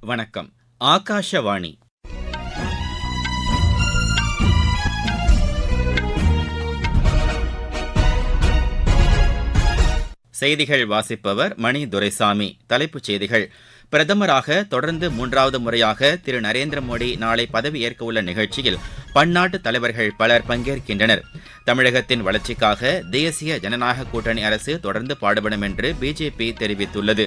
வணக்கம். ஆகாஷவாணி. செய்திகள் வாசிப்பவர் மணி துரைசாமி. தலைப்புச் செய்திகள். பிரதமராக தொடர்ந்து மூன்றாவது முறையாக திரு நரேந்திர மோடி நாளை பதவியேற்க உள்ள நிகழ்ச்சியில் பன்னாட்டு தலைவர்கள் பலர் பங்கேற்கின்றனர். தமிழகத்தின் வளர்ச்சிக்காக தேசிய ஜனநாயக கூட்டணி அரசு தொடர்ந்து பாடுபடும் என்று பிஜேபி தெரிவித்துள்ளது.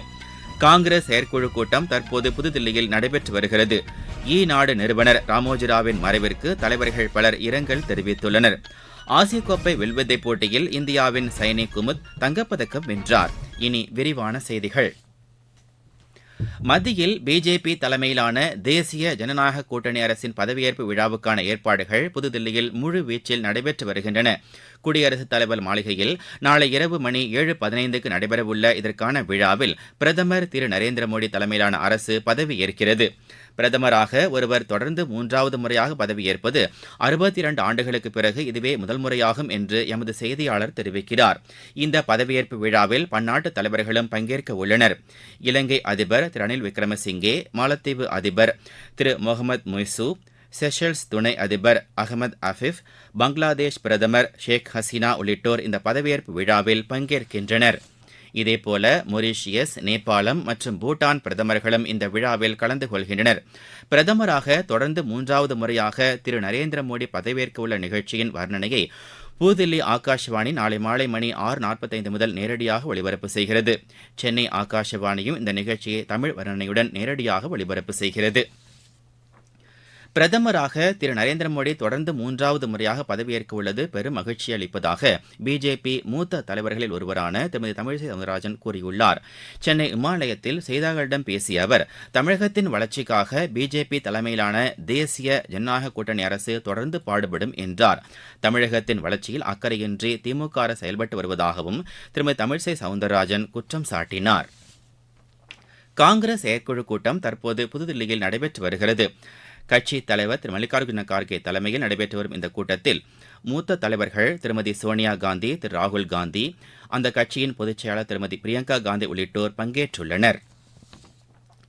காங்கிரஸ் செயற்குழு கூட்டம் தற்போது புதுதில்லியில் நடைபெற்று வருகிறது. ஈ நாடு நிறுவனர் ராமோஜிராவின் மறைவிற்கு தலைவர்கள் பலர் இரங்கல் தெரிவித்துள்ளனர். ஆசிய கோப்பை வில்வித்தை போட்டியில் இந்தியாவின் சைனி குமுத் தங்கப்பதக்கம் வென்றார். இனி விரிவான செய்திகள். மத்தியில் பிஜேபி தலைமையிலான தேசிய ஜனநாயக கூட்டணி அரசின் பதவியேற்பு விழாவுக்கான ஏற்பாடுகள் புதுதில்லியில் முழு வீச்சில் நடைபெற்று வருகின்றன. குடியரசுத் தலைவர் மாளிகையில் நாளை இரவு மணி ஏழு பதினைந்துக்கு நடைபெறவுள்ள இதற்கான விழாவில் பிரதமர் திரு நரேந்திர மோடி தலைமையிலான அரசு பதவியேற்கிறது பிரதமராக ஒருவர் தொடர்ந்து மூன்றாவது முறையாக பதவியேற்பது அறுபத்தி இரண்டு ஆண்டுகளுக்கு பிறகு இதுவே முதல் முறையாகும் என்று எமது செய்தியாளர் தெரிவிக்கிறார். இந்த பதவியேற்பு விழாவில் பன்னாட்டு தலைவர்களும் பங்கேற்க உள்ளனர். இலங்கை அதிபர் திரு ரணில் விக்ரமசிங்கே மாலத்தீவு அதிபர் திரு முகமது முய்சு செஷல்ஸ் துணை அதிபர் அகமது அஃபிஃப் பங்களாதேஷ் பிரதமர் ஷேக் ஹசீனா உள்ளிட்டோர் இந்த பதவியேற்பு விழாவில் பங்கேற்கின்றனர். இதேபோல மொரீஷியஸ் நேபாளம் மற்றும் பூட்டான் பிரதமர்களும் இந்த விழாவில் கலந்து கொள்கின்றனர். பிரதமராக தொடர்ந்து மூன்றாவது முறையாக திரு நரேந்திர மோடி பதவியேற்க உள்ள நிகழ்ச்சியின் வர்ணனையை புதுதில்லி ஆகாஷவாணி நாளை மாலை மணி ஆறு நாற்பத்தைந்து முதல் நேரடியாக ஒலிபரப்பு செய்கிறது. சென்னை ஆகாஷவாணியும் இந்த நிகழ்ச்சியை தமிழ் வர்ணனையுடன் நேரடியாக ஒலிபரப்பு செய்கிறது. பிரதமராக திரு நரேந்திர மோடி தொடர்ந்து மூன்றாவது முறையாக பதவியேற்க உள்ளது. பெரும் மகிழ்ச்சி அளிப்பதாக பிஜேபி மூத்த தலைவர்களில் ஒருவரான திருமதி தமிழிசை சவுந்தரராஜன் கூறியுள்ளார். சென்னை விமான நிலையத்தில் செய்தியாளர்களிடம் பேசிய அவர் தமிழகத்தின் வளர்ச்சிக்காக பிஜேபி தலைமையிலான தேசிய ஜனநாயக கூட்டணி அரசு தொடர்ந்து பாடுபடும் என்றார். தமிழகத்தின் வளர்ச்சியில் அக்கறையின்றி திமுக அரசு செயல்பட்டு வருவதாகவும் திருமதி தமிழிசை சவுந்தரராஜன் குற்றம் சாட்டினார். காங்கிரஸ் செயற்குழு கூட்டம் தற்போது புதுதில்லியில் நடைபெற்று வருகிறது. கட்சி தலைவர் திரு மல்லிகார்ஜுன கார்கே தலைமையில் நடைபெற்று வரும் இந்த கூட்டத்தில் மூத்த தலைவர்கள் திருமதி சோனியா காந்தி திரு ராகுல் காந்தி அந்த கட்சியின் பொதுச் செயலாளர் திருமதி பிரியங்கா காந்தி உள்ளிட்டோர் பங்கேற்றுள்ளனர்.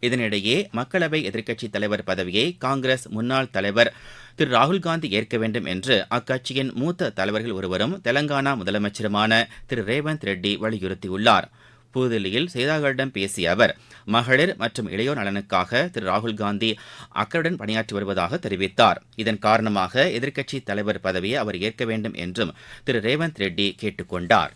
இதனிடையே மக்களவை எதிர்க்கட்சித் தலைவர் பதவியை காங்கிரஸ் முன்னாள் தலைவர் திரு ராகுல் காந்தி ஏற்க வேண்டும் என்று அக்கட்சியின் மூத்த தலைவர்கள் ஒருவரும் தெலங்கானா முதலமைச்சருமான திரு ரேவந்த் ரெட்டி வலியுறுத்தியுள்ளாா் புதுதில்லியில் செய்தியாளர்களிடம் பேசிய அவர் மகளிர் மற்றும் இளையோர் நலனுக்காக திரு ராகுல் காந்தி அக்கறையுடன் பணியாற்றி வருவதாக தெரிவித்தார். இதன் காரணமாக எதிர்க்கட்சி தலைவர் பதவியை அவர் ஏற்க வேண்டும் என்றும் திரு ரேவந்த் ரெட்டி கேட்டுக்கொண்டார்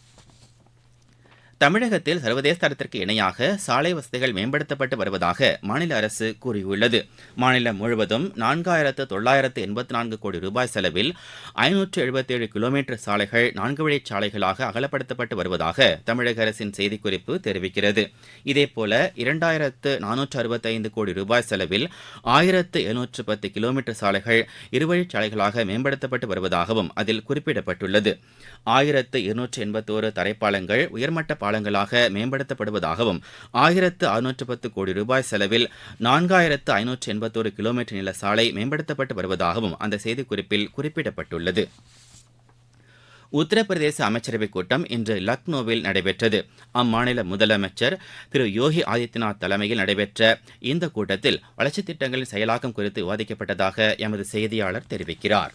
தமிழகத்தில் சர்வதேச தரத்திற்கு இணையாக சாலை வசதிகள் மேம்படுத்தப்பட்டு வருவதாக மாநில அரசு கூறியுள்ளது. மாநிலம் முழுவதும் நான்காயிரத்து தொள்ளாயிரத்து எண்பத்தி நான்கு கோடி ரூபாய் செலவில் ஐநூற்று எழுபத்தேழு கிலோமீட்டர் சாலைகள் நான்கு வழி சாலைகளாக அகலப்படுத்தப்பட்டு வருவதாக தமிழக அரசின் செய்திக்குறிப்பு தெரிவிக்கிறது. இதேபோல இரண்டாயிரத்து நானூற்று அறுபத்தைந்து கோடி ரூபாய் செலவில் ஆயிரத்து எழுநூற்று பத்து கிலோமீட்டர் சாலைகள் இருவழிச் சாலைகளாக மேம்படுத்தப்பட்டு வருவதாகவும் அதில் குறிப்பிடப்பட்டுள்ளது. ஆயிரத்து இருநூற்று எண்பத்தோரு தரைப்பாலங்கள் உயர்மட்ட பாலங்களாக மேம்படுத்தப்படுவதாகவும் ஆயிரத்து அறுநூற்று பத்து கோடி ரூபாய் செலவில் நான்காயிரத்து ஐநூற்று எண்பத்தோரு கிலோமீட்டர் நில சாலை மேம்படுத்தப்பட்டு வருவதாகவும் அந்த செய்திக்குறிப்பில் குறிப்பிடப்பட்டுள்ளது. உத்தரப்பிரதேச அமைச்சரவைக் கூட்டம் இன்று லக்னோவில் நடைபெற்றது. அம்மாநில முதலமைச்சர் திரு யோகி ஆதித்யநாத் தலைமையில் நடைபெற்ற இந்த கூட்டத்தில் வளர்ச்சித் திட்டங்களின் செயலாக்கம் குறித்து விவாதிக்கப்பட்டதாக எமது செய்தியாளர் தெரிவிக்கிறாா்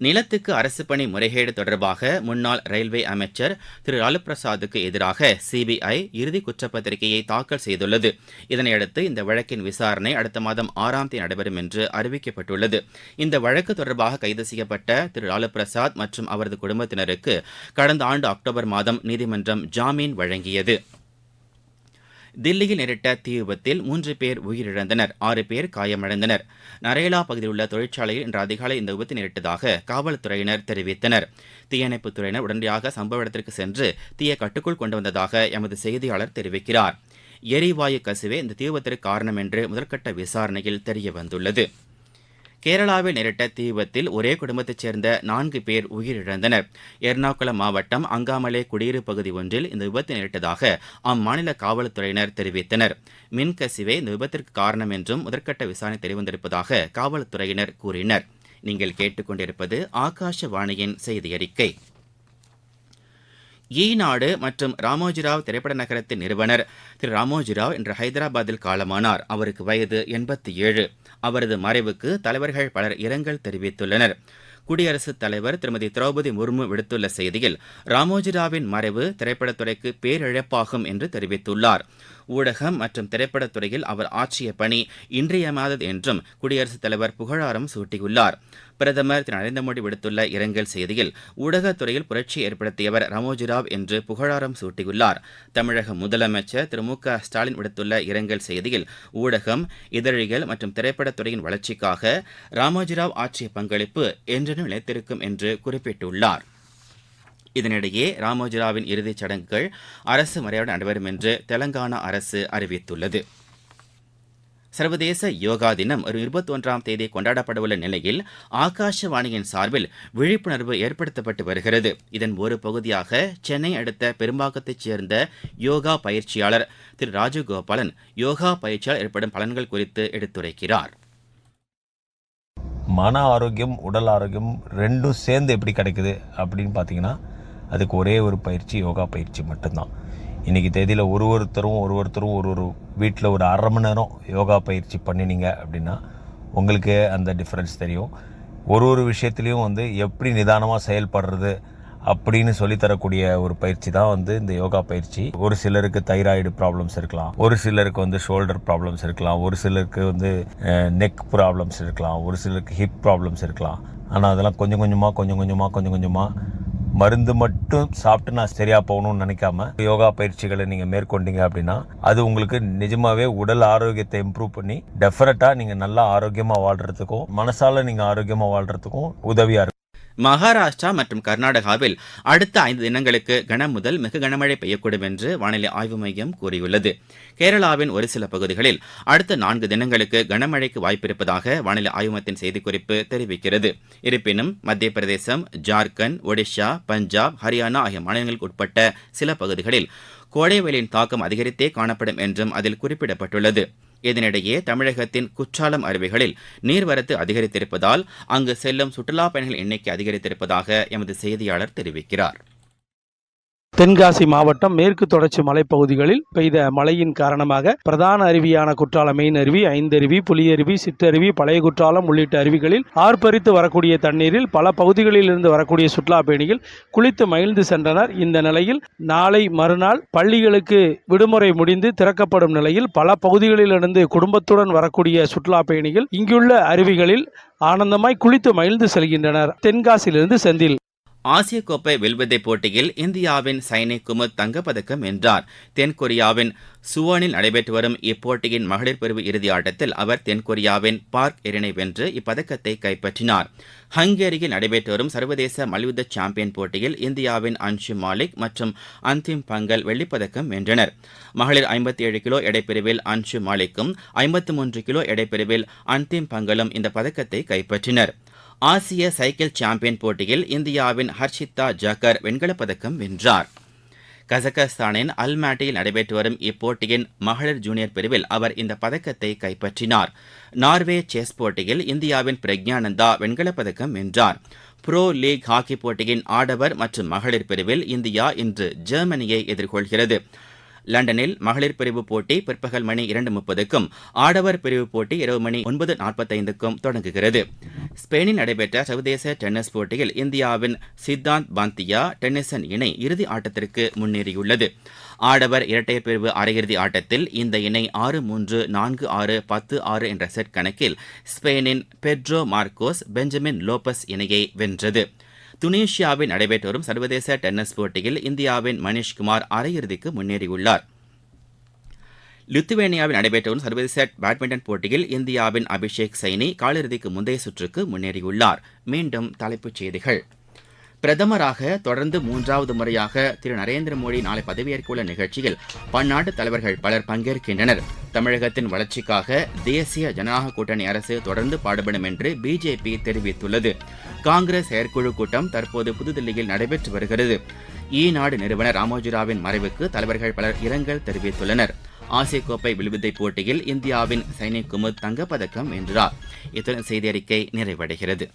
நிலத்துக்கு அரசு பணி முறைகேடு தொடர்பாக முன்னாள் ரயில்வே அமைச்சர் திரு. லாலு பிரசாத்துக்கு எதிராக சிபிஐ இறுதி குற்றப்பத்திரிகையை தாக்கல் செய்துள்ளது. இதனையடுத்து இந்த வழக்கின் விசாரணை அடுத்த மாதம் ஆறாம் தேதி நடைபெறும் என்று அறிவிக்கப்பட்டுள்ளது. இந்த வழக்கு தொடர்பாக கைது செய்யப்பட்ட திரு. லாலு பிரசாத் மற்றும் அவரது குடும்பத்தினருக்கு கடந்த ஆண்டு அக்டோபர் மாதம் நீதிமன்றம் ஜாமீன் வழங்கியது. தில்லியில் நேரிட்ட தீ விபத்தில் மூன்று பேர் உயிரிழந்தனர் ஆறு பேர் காயமடைந்தனர். நரேலா பகுதியில் உள்ள தொழிற்சாலையில் இன்று அதிகாலை இந்த விபத்து நேரிட்டதாக காவல்துறையினர் தெரிவித்தனர். தீயணைப்புத் துறையினர் உடனடியாக சம்பவ இடத்திற்கு சென்று தீயை கட்டுக்குள் கொண்டு வந்ததாக எமது செய்தியாளர் தெரிவிக்கிறார். எரிவாயு கசிவே இந்த தீ விபத்திற்கு காரணம் என்று முதற்கட்ட விசாரணையில் தெரியவந்துள்ளது. கேரளாவில் நேரிட்ட தீ விபத்தில் ஒரே குடும்பத்தைச் சேர்ந்த நான்கு பேர் உயிரிழந்தனர். எர்ணாகுளம் மாவட்டம் அங்காமலே குடியிருப்பு பகுதி ஒன்றில் இந்த விபத்து நேரிட்டதாக அம்மாநில காவல்துறையினர் தெரிவித்தனர். மின்கசிவே இந்த விபத்திற்கு காரணம் என்றும் முதற்கட்ட விசாரணை தெரிவந்திருப்பதாக காவல்துறையினர் கூறினர். நீங்கள் கேட்டுக்கொண்டிருப்பது ஆகாஷவாணியின் செய்தி அறிக்கை ஈநாடு மற்றும் ராமோஜிராவ் திரைப்பட நகரத்தின் நிறுவனர் திரு ராமோஜிராவ் இன்று ஹைதராபாத்தில் காலமானார். அவருக்கு வயது எண்பத்தி ஏழு. அவரது மறைவுக்கு தலைவர்கள் பலர் இரங்கல் தெரிவித்துள்ளனர். குடியரசுத் தலைவர் திருமதி திரௌபதி முர்மு விடுத்துள்ள செய்தியில் ராமோஜிராவின் மறைவு திரைப்படத்துறைக்கு பேரிழப்பாகும் என்று தெரிவித்துள்ளார். ஊடகம் மற்றும் திரைப்படத்துறையில் அவர் ஆற்றிய பணி இன்றியமையாதது என்றும் குடியரசுத் தலைவர் புகழாரம் சூட்டியுள்ளார். பிரதமர் திரு நரேந்திர மோடி விடுத்துள்ள இரங்கல் செய்தியில் ஊடகத்துறையில் புரட்சி ஏற்படுத்தியவர் ராமோஜிராவ் என்று புகழாரம் சூட்டியுள்ளார். தமிழக முதலமைச்சர் திரு மு க ஸ்டாலின் விடுத்துள்ள இரங்கல் செய்தியில் ஊடகம் இதழிகள் மற்றும் திரைப்படத்துறையின் வளர்ச்சிக்காக ராமோஜிராவ் ஆற்றிய பங்களிப்பு என்றென்றும் நிலைத்திருக்கும் என்று குறிப்பிட்டுள்ளார். இதனிடையே ராமோஜிராவின் இறுதிச் சடங்குகள் அரசு முறையோடு நடைபெறும் என்று தெலங்கானா அரசு அறிவித்துள்ளது. சர்வதேச யோகா தினம் வரும் இருபத்தி ஒன்றாம் தேதி கொண்டாடப்படவுள்ள நிலையில் ஆகாஷவாணியின் சார்பில் விழிப்புணர்வு ஏற்படுத்தப்பட்டு வருகிறது. இதன் ஒரு பகுதியாக சென்னை அடுத்த பெரும்பாக்கத்தைச் சேர்ந்த யோகா பயிற்சியாளர் திரு ராஜகோபாலன் யோகா பயிற்சியால் ஏற்படும் பலன்கள் குறித்து எடுத்துரைக்கிறார். மன ஆரோக்கியம் உடல் ஆரோக்கியம் ரெண்டும் சேர்ந்து எப்படி கிடைக்குது அப்படின்னு பார்த்தீங்கன்னா அதுக்கு ஒரே ஒரு பயிற்சி யோகா பயிற்சி மட்டும்தான். இன்றைக்கி தேதியில் ஒரு ஒருத்தரும் ஒரு ஒருத்தரும் ஒரு ஒரு வீட்டில் ஒரு அரை மணி நேரம் யோகா பயிற்சி பண்ணினீங்க அப்படின்னா உங்களுக்கு அந்த டிஃப்ரென்ஸ் தெரியும். ஒரு ஒரு விஷயத்துலையும் வந்து எப்படி நிதானமாக செயல்படுறது அப்படின்னு சொல்லித்தரக்கூடிய ஒரு பயிற்சி தான் வந்து இந்த யோகா பயிற்சி. ஒரு சிலருக்கு தைராய்டு ப்ராப்ளம்ஸ் இருக்கலாம். ஒரு சிலருக்கு வந்து ஷோல்டர் ப்ராப்ளம்ஸ் இருக்கலாம். ஒரு சிலருக்கு வந்து நெக் ப்ராப்ளம்ஸ் இருக்கலாம். ஒரு சிலருக்கு ஹிப் ப்ராப்ளம்ஸ் இருக்கலாம். ஆனால் அதெல்லாம் கொஞ்சம் கொஞ்சமாக கொஞ்சம் கொஞ்சமாக கொஞ்சம் கொஞ்சமாக மருந்து மட்டும் சாப்பிட்டு நான் சரியாக போகணும்னு நினைக்காம யோகா பயிற்சிகளை நீங்கள் மேற்கொண்டீங்க அப்படின்னா அது உங்களுக்கு நிஜமாவே உடல் ஆரோக்கியத்தை இம்ப்ரூவ் பண்ணி டெஃபினட்டாக நீங்கள் நல்லா ஆரோக்கியமாக வாழ்கிறதுக்கும் மனசால நீங்கள் ஆரோக்கியமாக வாழ்கிறதுக்கும் உதவியாக இருக்கும். மகாராஷ்டிரா மற்றும் கர்நாடகாவில் அடுத்த ஐந்து தினங்களுக்கு கன முதல் மிக கனமழை பெய்யக்கூடும் என்று வானிலை ஆய்வு மையம் கூறியுள்ளது. கேரளாவின் ஒரு சில பகுதிகளில் அடுத்த நான்கு தினங்களுக்கு கனமழைக்கு வாய்ப்பிருப்பதாக வானிலை ஆய்வு மையத்தின் செய்திக்குறிப்பு தெரிவிக்கிறது. இருப்பினும் மத்திய பிரதேசம் ஜார்க்கண்ட் ஒடிஷா பஞ்சாப் ஹரியானா ஆகிய மாநிலங்களுக்கு உட்பட்ட சில பகுதிகளில் கோடை வெயிலின் தாக்கம் அதிகரித்தே காணப்படும் என்றும் அதில் குறிப்பிடப்பட்டுள்ளது. இதனிடையே தமிழகத்தின் குற்றாலம் அருவிகளில் நீர்வரத்து அதிகரித்திருப்பதால் அங்கு செல்லும் சுற்றுலாப் பயணிகள் எண்ணிக்கை அதிகரித்திருப்பதாக எமது செய்தியாளர் தெரிவிக்கிறார். தென்காசி மாவட்டம் மேற்கு தொடர்ச்சி மலைப்பகுதிகளில் பெய்த மழையின் காரணமாக பிரதான அருவியான குற்றாலம் மெயின் அருவி ஐந்தருவி புலியருவி சிற்றருவி பழைய குற்றாலம் உள்ளிட்ட அருவிகளில் ஆர்ப்பரித்து வரக்கூடிய தண்ணீரில் பல பகுதிகளில் இருந்து வரக்கூடிய சுற்றுலா பயணிகள் குளித்து மகிழ்ந்து சென்றனர். இந்த நிலையில் நாளை மறுநாள் பள்ளிகளுக்கு விடுமுறை முடிந்து திறக்கப்படும் நிலையில் பல பகுதிகளிலிருந்து குடும்பத்துடன் வரக்கூடிய சுற்றுலா பயணிகள் இங்குள்ள அருவிகளில் ஆனந்தமாய் குளித்து மகிழ்ந்து செல்கின்றனர். தென்காசியிலிருந்து செந்தில். ஆசிய கோப்பை வில்வித்தை போட்டியில் இந்தியாவின் சைனிக் குமுத் தங்கப்பதக்கம் வென்றார். தென்கொரியாவின் சுவானில் நடைபெற்று வரும் இப்போட்டியின் மகளிர் பிரிவு இறுதி ஆட்டத்தில் அவர் தென்கொரியாவின் பார்க் எரினை வென்று இப்பதக்கத்தை கைப்பற்றினார். ஹங்கேரியில் நடைபெற்று வரும் சர்வதேச மல்யுத்த சாம்பியன் போட்டியில் இந்தியாவின் அன்ஷு மாலிக் மற்றும் அந்திம் பங்கல் வெள்ளிப்பதக்கம் வென்றனர். மகளிர் ஐம்பத்தி ஏழு கிலோ எடைப்பிரிவில் அன்ஷு மாலிக்கும் ஐம்பத்தி மூன்று கிலோ எடைப்பிரிவில் அந்திம் பங்கலும் இந்த பதக்கத்தை கைப்பற்றினர். ஆசிய சைக்கிள் சாம்பியன் போட்டியில் இந்தியாவின் ஹர்ஷிதா ஜக்கர் வெண்கலப்பதக்கம் வென்றார். கசகஸ்தானின் அல்மாட்டியில் நடைபெற்று வரும் இப்போட்டியின் மகளிர் ஜூனியர் பிரிவில் அவர் இந்த பதக்கத்தை கைப்பற்றினார். நார்வே செஸ் போட்டியில் இந்தியாவின் பிரக்ஞானந்தா வெண்கலப்பதக்கம் வென்றார். புரோ லீக் ஹாக்கி போட்டியின் ஆடவர் மற்றும் மகளிர் பிரிவில் இந்தியா இன்று ஜெர்மனியை எதிர்கொள்கிறது. லண்டனில் மகளிர் பிரிவு போட்டி பிற்பகல் மணி இரண்டு முப்பதுக்கும் ஆடவர் பிரிவு போட்டி இரவு மணி ஒன்பது நாற்பத்தைந்துக்கும் தொடங்குகிறது. ஸ்பெயினில் நடைபெற்ற சர்வதேச டென்னிஸ் போட்டியில் இந்தியாவின் சித்தாந்த் பாந்தியா டென்னிசன் இணை இறுதி ஆட்டத்திற்கு முன்னேறியுள்ளது. ஆடவர் இரட்டையர் பிரிவு அரையிறுதி ஆட்டத்தில் இந்த இணை ஆறு மூன்று நான்கு ஆறு பத்து ஆறு என்ற செட் கணக்கில் ஸ்பெயினின் பெட்ரோ மார்க்கோஸ் பெஞ்சமின் லோபஸ் இணையை வென்றது. துனீஷியாவில் நடைபெற்று வரும் சர்வதேச டென்னிஸ் போட்டியில் இந்தியாவின் மணிஷ்குமார் அரையிறுதிக்கு முன்னேறியுள்ளார். லித்துவேனியாவில் நடைபெற்று வரும் சர்வதேச பேட்மிண்டன் போட்டியில் இந்தியாவின் அபிஷேக் சைனி காலிறுதிக்கு முந்தைய சுற்றுக்கு முன்னேறியுள்ளார். மீண்டும் தலைப்புச் செய்திகள். பிரதமராக தொடர்ந்து மூன்றாவது முறையாக திரு. நரேந்திர மோடி நாளை பதவியேற்கவுள்ள நிகழ்ச்சியில் பன்னாட்டு தலைவர்கள் பலர் பங்கேற்கின்றனர். தமிழகத்தின் வளர்ச்சிக்காக தேசிய ஜனநாயக கூட்டணி அரசு தொடர்ந்து பாடுபடும் என்று பிஜேபி தெரிவித்துள்ளது. காங்கிரஸ் செயற்குழு கூட்டம் தற்போது புதுதில்லியில் நடைபெற்று வருகிறது. ஈ நாடு நிறுவனர் ராமோஜிராவின் மறைவுக்கு தலைவர்கள் பலர் இரங்கல் தெரிவித்துள்ளனர். ஆசிய கோப்பை வில்வித்தை போட்டியில் இந்தியாவின் சைனிக் குமுத் தங்கப்பதக்கம் வென்றார். இத்துடன் செய்தி அறிக்கை நிறைவடைகிறது.